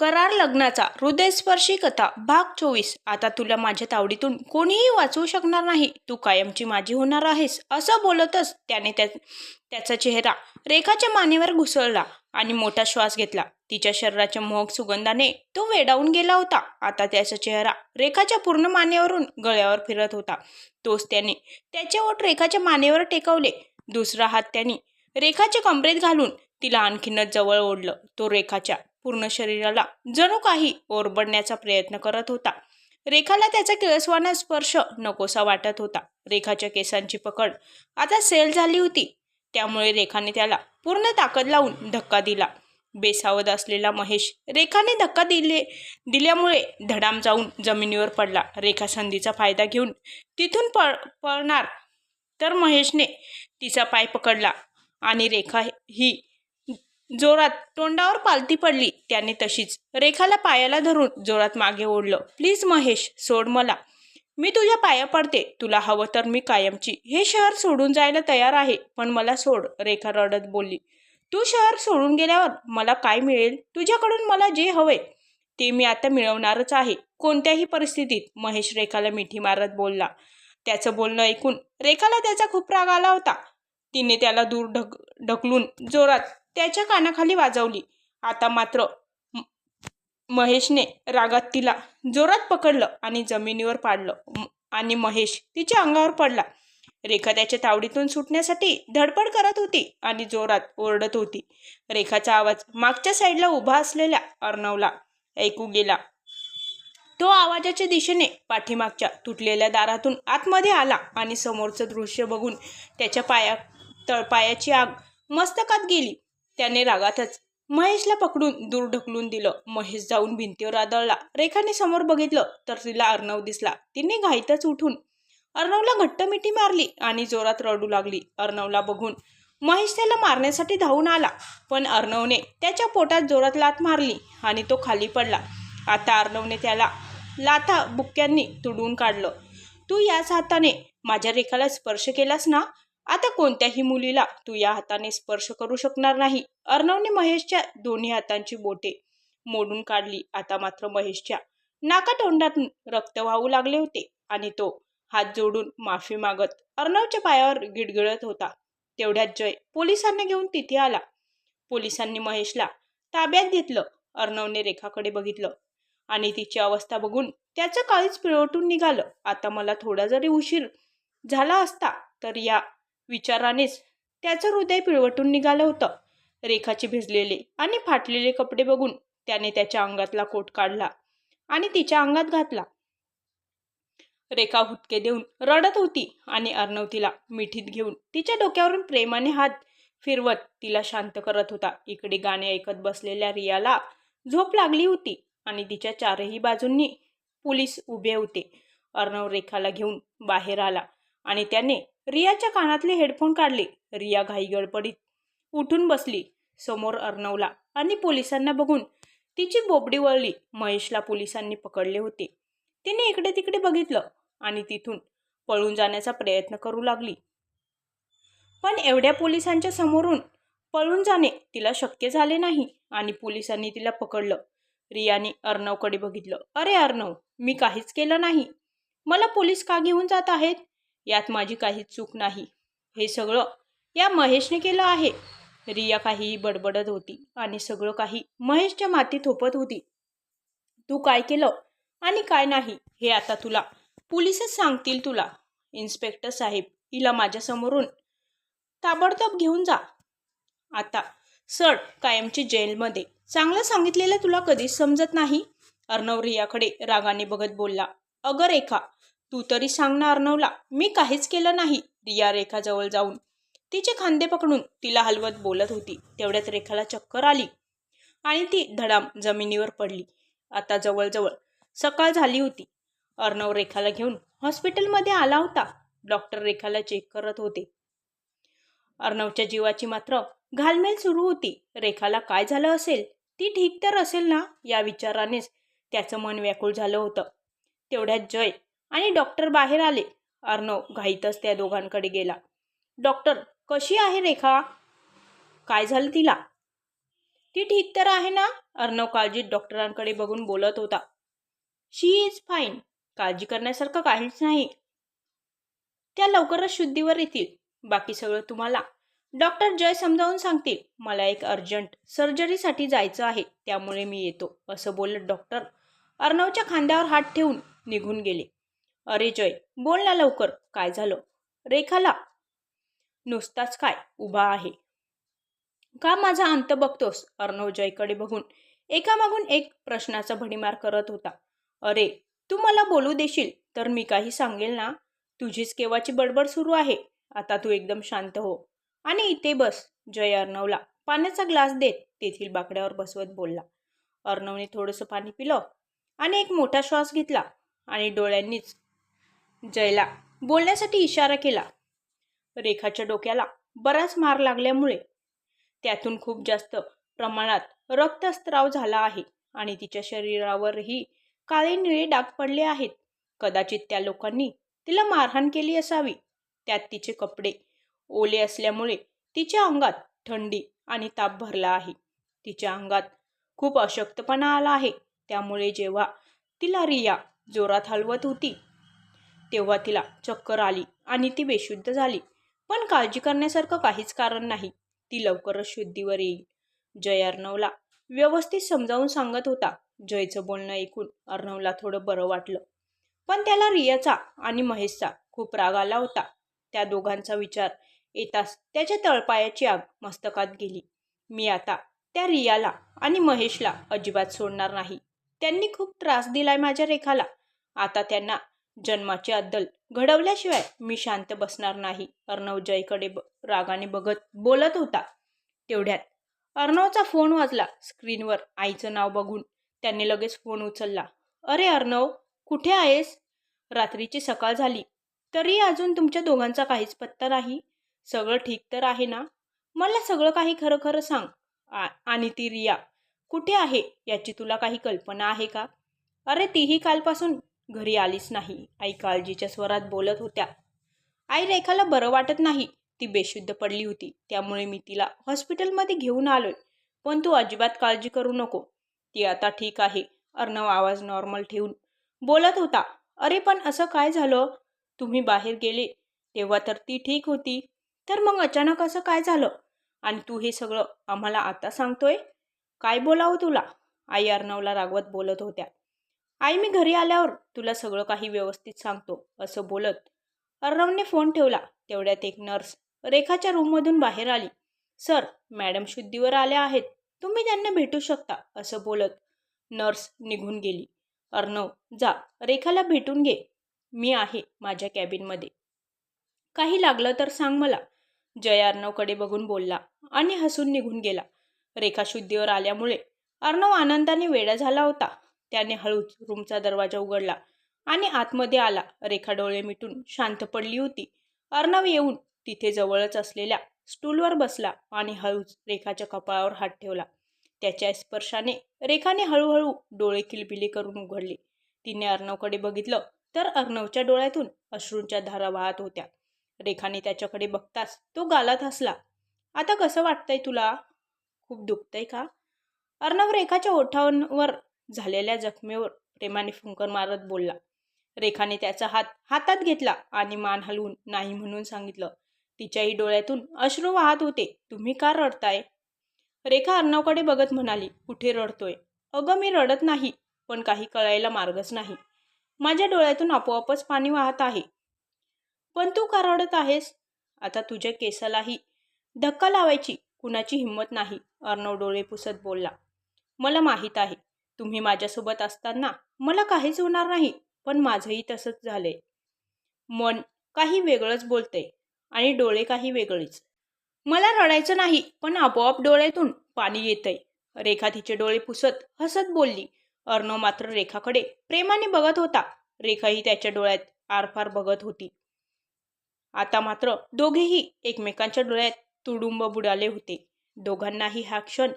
करार लग्नाचा हृदयस्पर्शी कथा भाग चोवीस. आता तुला माझ्या तावडीतून कोणीही वाचवू शकणार नाही. तू कायमची माझी होणार आहेस. असं बोलतच त्याने त्या त्याचा चेहरा रेखाच्या मानेवर घुसळला आणि मोठा श्वास घेतला. तिच्या शरीराच्या मोहक सुगंधाने तो वेडावून गेला होता. आता त्याचा चेहरा रेखाच्या पूर्ण मानेवरून गळ्यावर फिरत होता. तोच त्याने त्याचे ओठ रेखाच्या मानेवर टेकवले. दुसरा हात त्याने रेखाच्या कमरेत घालून तिला आणखीनच जवळ ओढलं. तो रेखाच्या पूर्ण शरीराला जणू काही ओरबडण्याचा प्रयत्न करत होता. रेखाला त्याचा किळसवाना स्पर्श नकोसा वाटत होता. रेखाच्या केसांची पकड आता सेल झाली होती. त्यामुळे रेखाने त्याला पूर्ण ताकद लावून धक्का दिला. बेसावत असलेला महेश रेखाने धक्का दिले दिल्यामुळे धडाम जाऊन जमिनीवर पडला. रेखा संधीचा फायदा घेऊन तिथून पळ पळणार. तर महेशने तिचा पाय पकडला आणि रेखा ही जोरात तोंडावर पालती पडली. त्याने तशीच रेखाला पायाला धरून जोरात मागे ओढलं. प्लीज महेश सोड मला. मी तुझ्या पाया पडते. तुला हवं तर मी कायमची. हे शहर सोडून जायला तयार आहे पण मला सोड रेखा रडत बोलली. तू शहर सोडून गेल्यावर मला काय मिळेल? तुझ्याकडून मला जे हवे ते मी आता मिळवणारच आहे. कोणत्याही परिस्थितीत महेश रेखाला मिठी मारत बोलला. त्याचं बोलणं ऐकून रेखाला त्याचा खूप राग आला होता. तिने त्याला दूर ढक ढकलून जोरात त्याच्या कानाखाली वाजवली. आता मात्र महेशने रागात तिला जोरात पकडलं आणि जमिनीवर पाडलं. आणि महेश तिच्या अंगावर पडला. रेखा त्याच्या तावडीतून सुटण्यासाठी धडपड करत होती आणि जोरात ओरडत होती. रेखाचा आवाज मागच्या साईडला उभा असलेल्या अर्णवला ऐकू गेला. तो आवाजाच्या दिशेने पाठीमागच्या तुटलेल्या दारातून आतमध्ये आला आणि समोरचं दृश्य बघून त्याच्या पाया तळपायाची आग मस्तकात गेली. त्याने रागातच महेशला पकडून दूर ढकलून दिलं. महेश जाऊन भिंतीवर आदळला. रेखाने समोर बघितलं तर तिला अर्णव दिसला. तिने घाईतच उठून अर्णवला घट्ट मिठी मारली आणि जोरात रडू लागली. अर्णवला बघून महेश त्याला मारण्यासाठी धावून आला पण अर्णवने त्याच्या पोटात जोरात लात मारली आणि तो खाली पडला. आता अर्णवने त्याला लाथा बुक्क्यांनी तुडून काढलं. तू याच हाताने माझ्या रेखाला स्पर्श केलास ना? आता कोणत्याही मुलीला तू या हाताने स्पर्श करू शकणार नाही. अर्णवने महेशच्या दोन्ही हातांची बोटे मोडून काढली. आता मात्र महेशच्या नाकातोंडातून रक्त वाहू लागले होते आणि तो हात जोडून माफी मागत अर्णवच्या पायावर गिडगिडत होता. तेवढ्यात जय पोलिसांना घेऊन तिथे आला. पोलिसांनी महेशला ताब्यात घेतलं. अर्णवने रेखाकडे बघितलं आणि तिची अवस्था बघून त्याचं काळीच पिळवटून निघालं. आता मला थोडा जरी उशीर झाला असता तर या विचारानेच त्याचं हृदय पिळवटून निघालं होतं. रेखाचे भिजलेले आणि फाटलेले कपडे बघून त्याने त्याच्या अंगातला कोट काढला आणि तिच्या अंगात घातला. रेखा हुतके देऊन रडत होती आणि अर्णव तिला मिठीत घेऊन तिच्या डोक्यावरून प्रेमाने हात फिरवत तिला शांत करत होता. इकडे गाणे ऐकत बसलेल्या रियाला झोप लागली होती आणि तिच्या चारही बाजूंनी पोलीस उभे होते. अर्णव रेखाला घेऊन बाहेर आला आणि त्याने रियाच्या कानातले हेडफोन काढले. रिया घाई गडबडीत उठून बसली. समोर अर्णवला आणि पोलिसांना बघून तिची बोबडी वळली. महेशला पोलिसांनी पकडले होते. तिने इकडे तिकडे बघितलं आणि तिथून पळून जाण्याचा प्रयत्न करू लागली. पण एवढ्या पोलिसांच्या समोरून पळून जाणे तिला शक्य झाले नाही आणि पोलिसांनी तिला पकडलं. रियाने अर्णवकडे बघितलं. अरे अर्णव मी काहीच केलं नाही. मला पोलीस का घेऊन जात आहेत? यात माझी काही चूक नाही. हे सगळं या महेशने केलं आहे. रिया काहीही बडबडत होती आणि सगळं काही महेशच्या मातीत थोपत होती. तू काय केलं आणि काय नाही हे आता तुला. पोलिसच सांगतील तुला. इन्स्पेक्टर साहेब हिला माझ्यासमोरून ताबडतोब घेऊन जा. आता सड कायमची जेलमध्ये. चांगलं सांगितलेलं तुला कधीच समजत नाही? अर्णव रियाकडे रागाने बघत बोलला. अगं रेखा तू तरी सांग ना अर्णवला मी काहीच केलं नाही रिया रेखाजवळ जाऊन. तिचे खांदे पकडून तिला हलवत बोलत होती. तेवढ्यात रेखाला चक्कर आली आणि ती धडाम जमिनीवर पडली. आता जवळजवळ सकाळ झाली होती. अर्णव रेखाला घेऊन हॉस्पिटलमध्ये आला होता. डॉक्टर रेखाला चेक करत होते. अर्णवच्या जीवाची मात्र घालमेल सुरू होती. रेखाला काय झालं असेल? ती ठीक तर असेल ना? या विचारानेच त्याचं मन व्याकुळ झालं होतं. तेवढ्यात जय आणि डॉक्टर बाहेर आले. अर्णव घाईतच त्या दोघांकडे गेला. डॉक्टर कशी आहे रेखा? काय झालं तिला? ती ठीक तर आहे ना? अर्णव काळजीत डॉक्टरांकडे बघून बोलत होता. She is fine. काळजी करण्यासारखं काहीच नाही. त्या लवकरच शुद्धीवर येतील. बाकी सगळं तुम्हाला. डॉक्टर जय समजावून सांगतील. मला एक अर्जंट सर्जरीसाठी जायचं आहे. त्यामुळे मी येतो असं बोलत डॉक्टर अर्णवच्या खांद्यावर हात ठेवून निघून गेले. अरे जय बोल ना लवकर. काय झालं? रेखाला. नुसताच काय? उभा आहे. का माझा अंत बघतोस? अर्णव जयकडे बघून. एकामागून एक प्रश्नाचा भडीमार करत होता. अरे तू मला बोलू देशील? तर मी काही सांगेल ना? तुझीच केव्हाची बडबड सुरू आहे? आता तू एकदम शांत हो. आणि इथे बस. जय अर्णवला. पाण्याचा ग्लास देत तेथील बाकड्यावर बसवत बोलला. अर्णवने थोडंसं पाणी पिलं आणि एक मोठा श्वास घेतला आणि डोळ्यांनीच जयला बोलण्यासाठी इशारा केला. रेखाच्या डोक्याला बराच मार लागल्यामुळे त्यातून खूप जास्त प्रमाणात रक्तस्त्राव झाला आहे आणि तिच्या शरीरावरही काळे निळे डाग पडले आहेत. कदाचित त्या लोकांनी तिला मारहाण केली असावी. त्यात तिचे कपडे ओले असल्यामुळे तिच्या अंगात थंडी आणि ताप भरला आहे. तिच्या अंगात खूप अशक्तपणा आला आहे. त्यामुळे जेव्हा तिला रिया जोरात हलवत होती तेव्हा तिला चक्कर आली आणि ती बेशुद्ध झाली. पण काळजी करण्यासारखं काहीच कारण नाही. ती लवकरच शुद्धीवर येईल. जय अर्णवला व्यवस्थित समजावून सांगत होता. जयचं बोलणं ऐकून अर्णवला थोडं बरं वाटलं. पण त्याला रियाचा आणि महेशचा खूप राग आला होता. त्या दोघांचा विचार येताच त्याच्या तळपायाची आग मस्तकात गेली. मी आता त्या रियाला आणि महेशला अजिबात सोडणार नाही. त्यांनी खूप त्रास दिलाय माझ्या रेखाला. आता त्यांना जन्माची अद्दल घडवल्याशिवाय मी शांत बसणार नाही. अर्णव जयकडे ब रागाने बघत बोलत होता. तेवढ्यात अर्णवचा फोन वाजला स्क्रीनवर आईचं नाव बघून. त्यांनी लगेच फोन उचलला. अरे अर्णव कुठे आहेस? रात्रीची सकाळ झाली. तरी अजून तुमच्या दोघांचा काहीच पत्ता नाही. सगळं ठीक तर आहे ना? मला सगळं काही खरं खरं सांग. आ आणि ती रिया कुठे आहे? याची तुला काही कल्पना आहे का? अरे तीही कालपासून घरी आलीच नाही. आई काळजीच्या स्वरात बोलत होत्या. आई रेखाला बरं वाटत नाही. ती बेशुद्ध पडली होती. त्यामुळे मी तिला हॉस्पिटलमध्ये घेऊन आलोय. पण तू अजिबात काळजी करू नको. ती आता ठीक आहे. अर्णव आवाज नॉर्मल ठेवून बोलत होता. अरे पण असं काय झालं? तुम्ही बाहेर गेले. तेव्हा तर ती ठीक होती. तर मग अचानक असं काय झालं? आणि तू हे सगळं आम्हाला आता सांगतोय? काय बोलावं तुला? आई अर्णवला रागवत बोलत होत्या. आई मी घरी आल्यावर तुला सगळं काही व्यवस्थित सांगतो असं बोलत अर्णवने फोन ठेवला. तेवढ्यात एक नर्स रेखाच्या रूममधून बाहेर आली. सर मॅडम शुद्धीवर आल्या आहेत. तुम्ही त्यांना भेटू शकता असं बोलत नर्स निघून गेली. अर्णव जा रेखाला भेटून घे. मी आहे माझ्या कॅबिनमध्ये. काही लागलं तर सांग मला जय अर्णवकडे बघून बोलला आणि हसून निघून गेला. रेखा शुद्धीवर आल्यामुळे अर्णव आनंदाने वेडा झाला होता. त्याने हळूच रूमचा दरवाजा उघडला आणि आतमध्ये आला. रेखा डोळे मिटून शांत पडली होती. अर्णव येऊन तिथे जवळच असलेल्या स्टूलवर बसला आणि हळूच रेखाच्या कपाळावर हात ठेवला. त्याच्या स्पर्शाने रेखाने हळूहळू डोळे किलबिले करून उघडले. तिने अर्णवकडे बघितलं तर अर्णवच्या डोळ्यातून अश्रूंच्या धारा वाहत होत्या. रेखाने त्याच्याकडे बघताच तो गालात हसला. आता कसं वाटतंय तुला? खूप दुखतंय का? अर्णव रेखाच्या ओठांवर झालेल्या जखमेवर प्रेमाने फुंकर मारत बोलला. रेखाने त्याचा हात हातात घेतला आणि मान हलवून नाही म्हणून सांगितलं तिच्याही डोळ्यातून अश्रू वाहत होते. तुम्ही का रडताय? रेखा अर्णवकडे बघत म्हणाली कुठे रडतोय? अगं मी रडत नाही पण काही कळायला मार्गच नाही. माझ्या डोळ्यातून आपोआपच पाणी वाहत आहे. पण तू का रडत आहेस? आता तुझ्या केसालाही धक्का लावायची कुणाची हिंमत नाही अर्णव डोळे पुसत बोलला. मला माहीत आहे. तुम्ही माझ्यासोबत असताना मला काहीच होणार नाही पण माझंही तसंच झालंय. मन काही वेगळंच बोलतंय आणि डोळे काही वेगळेच. मला रडायचं नाही पण आपोआप डोळ्यातून पाणी येतंय. रेखा तिचे डोळे पुसत हसत बोलली. अर्णव मात्र रेखाकडे प्रेमाने बघत होता. रेखाही त्याच्या डोळ्यात आरपार बघत होती. आता मात्र दोघेही एकमेकांच्या डोळ्यात तुडुंब बुडाले होते. दोघांनाही हा क्षण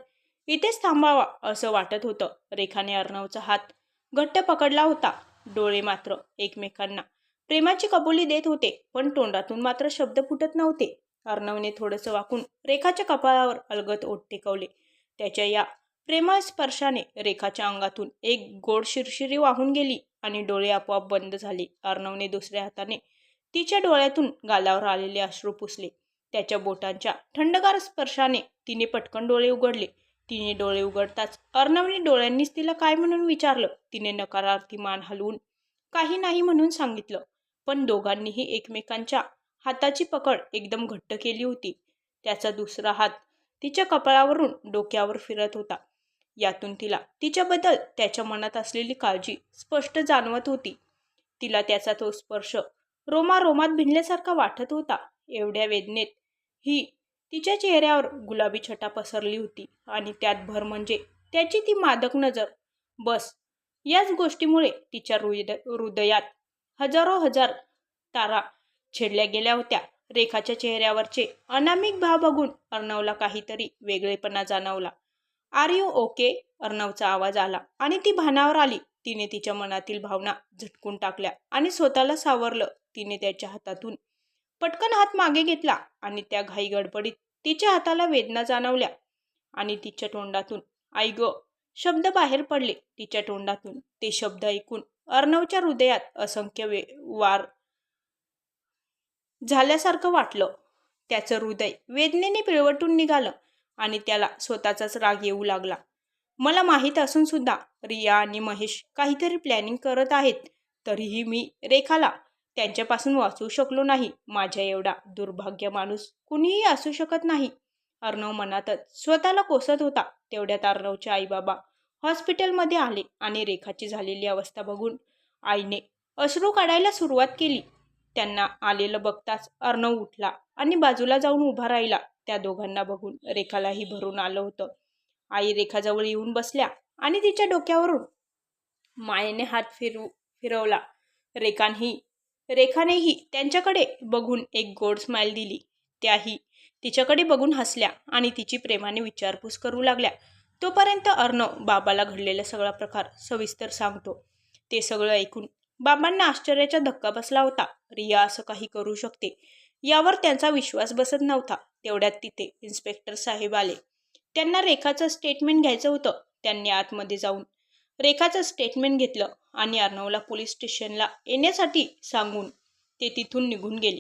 इथेच थांबावा असं वाटत होतं. रेखाने अर्णवचा हात घट्ट पकडला होता. डोळे मात्र एकमेकांना प्रेमाची कबुली देत होते पण तोंडातून मात्र शब्द फुटत नव्हते. अर्णवने थोडंसं वाकून रेखाच्या कपाळावर अलगत ओठ टेकवले. त्याच्या या प्रेमळ स्पर्शाने रेखाच्या अंगातून एक गोड शिरशिरी वाहून गेली आणि डोळे आपोआप बंद झाले. अर्णवने दुसऱ्या हाताने तिच्या डोळ्यातून गालावर आलेले अश्रू पुसले. त्याच्या बोटांच्या थंडगार स्पर्शाने तिने पटकन डोळे उघडले. तिने डोळे उघडताच अर्णवने डोळ्यांनीच तिला काय म्हणून विचारलं? तिने नकारार्थी मान हलवून काही नाही म्हणून सांगितलं. पण दोघांनीही एकमेकांच्या हाताची पकड एकदम घट्ट केली होती. त्याचा दुसरा हात तिच्या कपाळावरून डोक्यावर फिरत होता. यातून तिला तिच्याबद्दल त्याच्या मनात असलेली काळजी स्पष्ट जाणवत होती. तिला त्याचा तो स्पर्श रोमा रोमात भिनल्यासारखा वाटत होता. एवढ्या वेदनेत ही तिच्या चेहऱ्यावर गुलाबी छटा पसरली होती आणि त्यात भर म्हणजे त्याची ती मादक नजर. बस याच गोष्टीमुळे तिच्या हृदय हृदयात हजारो हजार तारा छेडल्या गेल्या होत्या. रेखाच्या चेहऱ्यावरचे अनामिक भाव बघून अर्णवला काहीतरी वेगळेपणा जाणवला. R you okay? अर्णवचा आवाज आला आणि ती भानावर आली. तिने तिच्या मनातील भावना झटकून टाकल्या आणि स्वतःला सावरलं. तिने त्याच्या हातातून पटकन हात मागे घेतला आणि त्या घाई गडबडीत तिच्या हाताला वेदना जाणवल्या. आणि तिच्या तोंडातून आई ग शब्द बाहेर पडले तिच्या तोंडातून. ते शब्द ऐकून अर्णवच्या हृदयात असंख्य वे वार झाल्यासारखं वाटलं. त्याचं हृदय वेदनेने पिळवटून निघालं आणि त्याला स्वतःचाच राग येऊ लागला. मला माहीत असून सुद्धा रिया आणि महेश काहीतरी प्लॅनिंग करत आहेत तरीही मी रेखाला त्यांच्यापासून वाचू शकलो नाही. माझ्या एवढा दुर्भाग्य माणूस कुणीही असू शकत नाही. अर्णव मनातच स्वतःला कोसत होता. तेवढ्यात अर्णवचे आईबाबा हॉस्पिटलमध्ये आले आणि रेखाची झालेली अवस्था बघून आईने अश्रू काढायला सुरुवात केली. त्यांना आलेलं बघताच अर्णव उठला आणि बाजूला जाऊन उभा राहिला. त्या दोघांना बघून रेखालाही भरून आलं होतं. आई रेखाजवळ येऊन बसल्या आणि तिच्या डोक्यावरून मायेने हात फिरव फिरवला. रेखानही रेखानेही त्यांच्याकडे बघून एक गोड स्माईल दिली. त्याही तिच्याकडे बघून हसल्या आणि तिची प्रेमाने विचारपूस करू लागल्या. तोपर्यंत अर्णव बाबाला घडलेला सगळा प्रकार सविस्तर सांगतो. ते सगळं ऐकून बाबांना आश्चर्याचा धक्का बसला होता. रिया असं काही करू शकते यावर त्यांचा विश्वास बसत नव्हता. तेवढ्यात तिथे इन्स्पेक्टर साहेब आले. त्यांना रेखाचं स्टेटमेंट घ्यायचं होतं. त्यांनी आतमध्ये जाऊन रेखाचं स्टेटमेंट घेतलं आणि अर्णवला पोलीस स्टेशनला येण्यासाठी सांगून ते तिथून निघून गेले.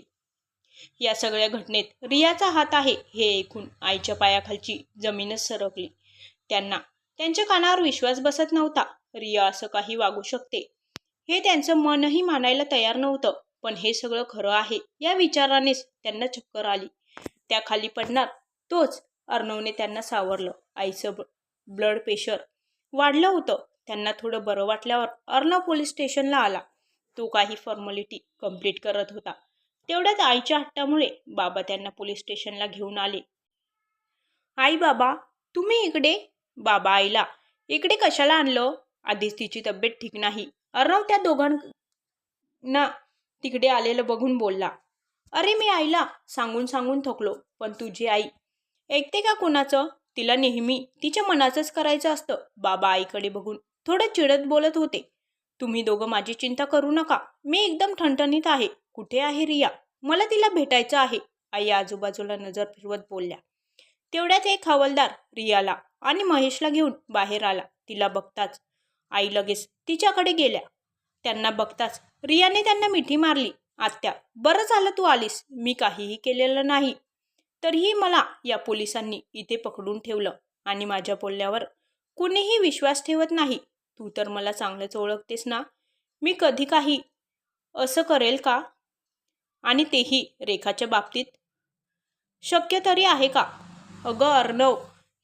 या सगळ्या घटनेत रियाचा हात आहे हे ऐकून आईच्या पायाखालची जमीनच सरकली. त्यांना त्यांच्या कानावर विश्वास बसत नव्हता. रिया असं काही वागू शकते. हे त्यांचं मनही मानायला तयार नव्हतं पण हे सगळं खरं आहे या विचारानेच त्यांना चक्कर आली. त्या खाली पडणार तोच अर्णवने त्यांना सावरलं. आईचं ब्लड प्रेशर वाढलं होतं. त्यांना थोडं बरं वाटल्यावर अर्णव पोलीस स्टेशनला आला. तो काही फॉर्मॅलिटी कंप्लीट करत होता. तेवढ्यात आईच्या हट्टामुळे बाबा त्यांना पोलीस स्टेशनला घेऊन आले. आई बाबा तुम्ही इकडे? बाबा आईला. इकडे कशाला आणलं? आधीच तिची तब्येत ठीक नाही. अर्णव त्या दोघांना तिकडे आलेलं बघून बोलला. अरे मी आईला सांगून सांगून थकलो पण तुझी आई ऐकते का कुणाचं? तिला नेहमी तिच्या मनाचंच करायचं असतं बाबा आईकडे बघून. थोडं चिडत बोलत होते. तुम्ही दोघं माझी चिंता करू नका. मी एकदम ठणठणीत आहे. कुठे आहे रिया? मला तिला भेटायचं आहे. आई आजूबाजूला नजर फिरवत बोलल्या. तेवढ्यात एक हवालदार रियाला आणि महेशला घेऊन बाहेर आला. तिला बघताच आई लगेच तिच्याकडे गेल्या. त्यांना बघताच रियाने त्यांना मिठी मारली. आत्या बरं झालं तू आलीस. मी काहीही केलेलं नाही. तरीही मला या पोलिसांनी इथे पकडून ठेवलं आणि माझ्या बोलल्यावर कुणीही विश्वास ठेवत नाही. तू तर मला चांगलंच ओळखतेस ना. मी कधी काही असं करेल का? आणि तेही रेखाच्या बाबतीत. शक्य तरी आहे का? अगं अर्णव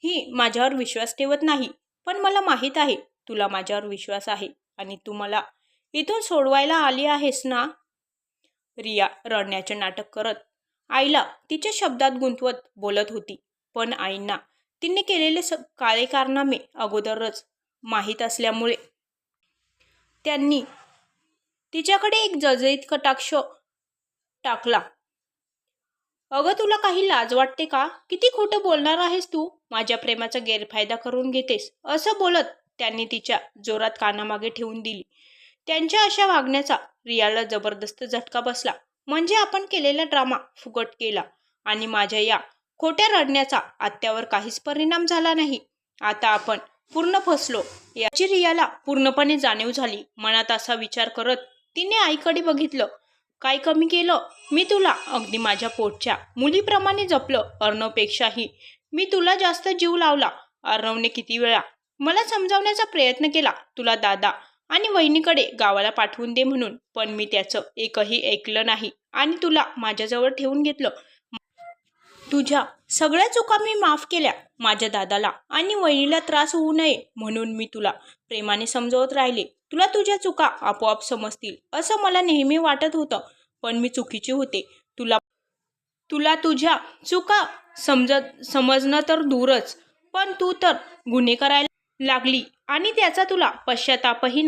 ही माझ्यावर विश्वास ठेवत नाही पण मला माहीत आहे तुला माझ्यावर विश्वास आहे आणि तू मला इथून सोडवायला आली आहेस ना? रिया रडण्याचे नाटक करत आईला तिच्या शब्दात गुंतवत बोलत होती. पण आईंना तिने केलेले स काळे कारनामे अगोदरच माहीत असल्यामुळे. त्यांनी तिच्याकडे एक जजईत कटाक्ष टाकला. अगं तुला काही लाज वाटते का? किती खोटं बोलणार आहेस तू? माझ्या प्रेमाचा गैरफायदा करून घेतेस. असं बोलत त्यांनी तिच्या जोरात कानामागे ठेवून दिली. त्यांच्या अशा वागण्याचा रियाला जबरदस्त झटका बसला. म्हणजे आपण केलेला ड्रामा फुकट केला आणि माझ्या या खोट्या रडण्याचा आत्यावर काहीच परिणाम झाला नाही. आता आपण पूर्ण फसलो. याची रियाला पूर्णपणे जाणीव झाली. मनात असा विचार करत तिने आईकडे बघितलं. काय कमी केलं? मी तुला अगदी माझ्या पोटच्या मुलीप्रमाणे जपलं अर्णवपेक्षाही. मी तुला जास्त जीव लावला. अर्णवने किती वेळा मला समजावण्याचा प्रयत्न केला. तुला दादा आणि वहिनीकडे गावाला पाठवून दे म्हणून. पण मी त्याचं एकही ऐकलं नाही आणि तुला माझ्याजवळ ठेवून घेतलं. तुझ्या सगळ्या चुका मी माफ केल्या. माझ्या दादाला आणि वहिनीला त्रास होऊ नये म्हणून मी तुला प्रेमाने समजवत राहिले. तुला तुझ्या चुका आपोआप समजतील असं मला नेहमी वाटत होतं पण मी चुकीचे होते. तुला तुला तुझ्या चुका समजत समजणं तर दूरच पण तू तर गुन्हे करायला लागली आणि त्याचा तुला पश्चातापही नाही.